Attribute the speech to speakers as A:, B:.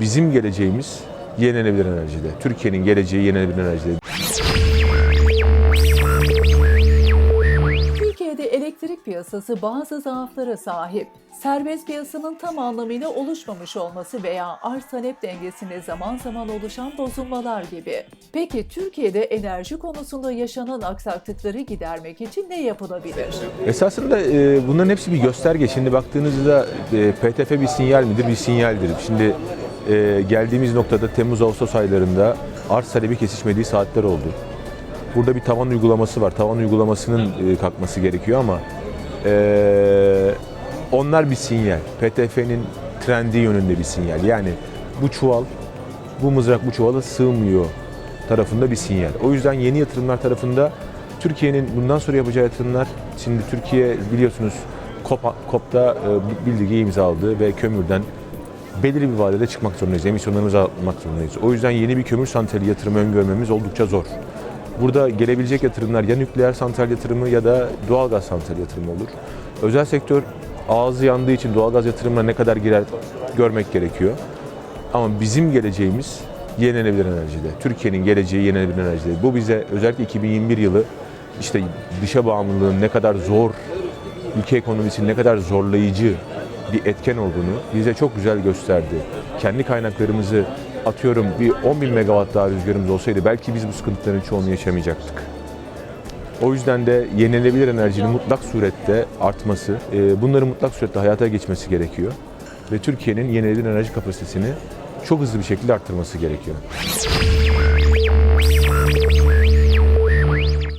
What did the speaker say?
A: Bizim geleceğimiz yenilenebilir enerjide. Türkiye'nin geleceği yenilenebilir enerjide.
B: Türkiye'de elektrik piyasası bazı zaaflara sahip. Serbest piyasanın tam anlamıyla oluşmamış olması veya arz talep dengesinde zaman zaman oluşan bozulmalar gibi. Peki Türkiye'de enerji konusunda yaşanan aksaklıkları gidermek için ne yapılabilir?
A: Esasında e, bunların hepsi bir gösterge. Şimdi baktığınızda e, PTF bir sinyal midir? Bir sinyaldir. Şimdi e, geldiğimiz noktada Temmuz-Ağustos aylarında arz talebi kesişmediği saatler oldu. Burada bir tavan uygulaması var. Tavan uygulamasının e, kalkması gerekiyor ama e, onlar bir sinyal. PTF'nin trendi yönünde bir sinyal. Yani bu çuval, bu mızrak bu çuvala sığmıyor tarafında bir sinyal. O yüzden yeni yatırımlar tarafında Türkiye'nin bundan sonra yapacağı yatırımlar, şimdi Türkiye biliyorsunuz COP, COP'ta e, bildirgeyi imzaladı ve kömürden belirli bir vadede çıkmak zorundayız. Emisyonlarımızı azaltmak zorundayız. O yüzden yeni bir kömür santrali yatırımı öngörmemiz oldukça zor. Burada gelebilecek yatırımlar ya nükleer santral yatırımı ya da doğalgaz santral yatırımı olur. Özel sektör ağzı yandığı için doğalgaz yatırımına ne kadar girer görmek gerekiyor. Ama bizim geleceğimiz yenilenebilir enerjide. Türkiye'nin geleceği yenilenebilir enerjide. Bu bize özellikle 2021 yılı işte dışa bağımlılığın ne kadar zor, ülke ekonomisinin ne kadar zorlayıcı bir etken olduğunu bize çok güzel gösterdi. Kendi kaynaklarımızı atıyorum bir 10 bin megawatt daha rüzgarımız olsaydı belki biz bu sıkıntıların çoğunu yaşamayacaktık. O yüzden de yenilenebilir enerjinin mutlak surette artması, e, bunların mutlak surette hayata geçmesi gerekiyor. Ve Türkiye'nin yenilenebilir enerji kapasitesini çok hızlı bir şekilde arttırması gerekiyor.